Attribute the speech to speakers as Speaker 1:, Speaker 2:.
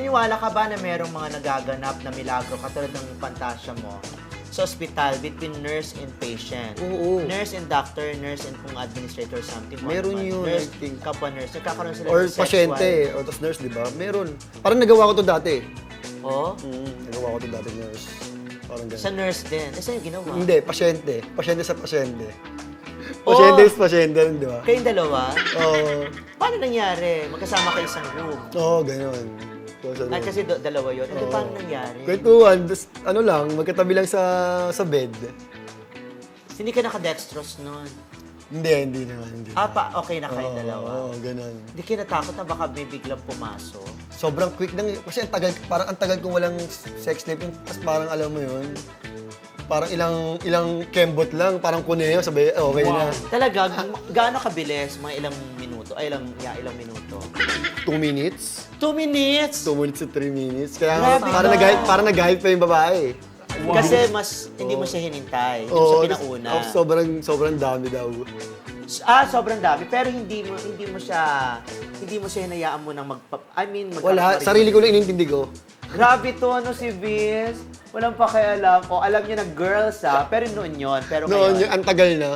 Speaker 1: Niniwala ka ba na merong mga nagaganap na milagro katulad ng pantasya mo sa ospital between nurse and patient?
Speaker 2: Oo.
Speaker 1: Nurse and doctor, nurse and kung administrator something. one
Speaker 2: Meron
Speaker 1: man.
Speaker 2: yun,
Speaker 1: Nurse,
Speaker 2: I think.
Speaker 1: kapwa nurse. Nagkakaroon sila
Speaker 2: Or
Speaker 1: ng sexual.
Speaker 2: pasyente, o tapos nurse, di ba? Meron. Parang nagawa ko to dati.
Speaker 1: Oh?
Speaker 2: Mm, nagawa ko to dati nurse. Parang ganun.
Speaker 1: Sa nurse din. Eh, yung ginawa?
Speaker 2: Hindi, pasyente. Pasyente sa pasyente.
Speaker 1: Oh!
Speaker 2: Pasyente is pasyente di ba?
Speaker 1: Kayong dalawa?
Speaker 2: Oo.
Speaker 1: Paano nangyari? Magkasama kayo isang room.
Speaker 2: Oo, ganun. So, sa
Speaker 1: Ay, kasi do- dalawa yun.
Speaker 2: Oo.
Speaker 1: paano nangyari?
Speaker 2: Kwentuhan, tas, ano lang, magkatabi lang sa sa bed.
Speaker 1: Hindi ka naka-dextrose nun.
Speaker 2: Hindi, hindi naman. Hindi
Speaker 1: Ah, pa, okay na kayo dalawa.
Speaker 2: Oo, ganun.
Speaker 1: Hindi kayo natakot na baka may biglang pumasok.
Speaker 2: Sobrang quick nang, kasi ang tagal, parang ang tagal kong walang sex life, yung- tas parang alam mo yun, parang ilang ilang kembot lang, parang kuneo, sabi, okay na.
Speaker 1: Talaga, gaano kabilis? Mga ilang minuto? Ay, ilang, yeah, ilang minuto?
Speaker 2: Two minutes?
Speaker 1: Two minutes!
Speaker 2: Two minutes to three minutes. Kaya
Speaker 1: Grabe
Speaker 2: parang
Speaker 1: ka.
Speaker 2: nag-hype, parang nag-hype pa yung babae.
Speaker 1: Kasi mas, hindi mo siya hinintay. Hindi mo siya pinauna.
Speaker 2: oh, sobrang, sobrang dami daw.
Speaker 1: Ah, sobrang dami. Pero hindi mo hindi mo siya hindi mo siya hinayaan mo nang magpa... I mean,
Speaker 2: Wala,
Speaker 1: magkakaroon-
Speaker 2: sarili ko lang inintindi ko.
Speaker 1: Grabe to, ano si Biz? Walang pakialam. O, alam niyo na girls ah, pero noon yon Pero
Speaker 2: Noon,
Speaker 1: ngayon,
Speaker 2: yung ang tagal na.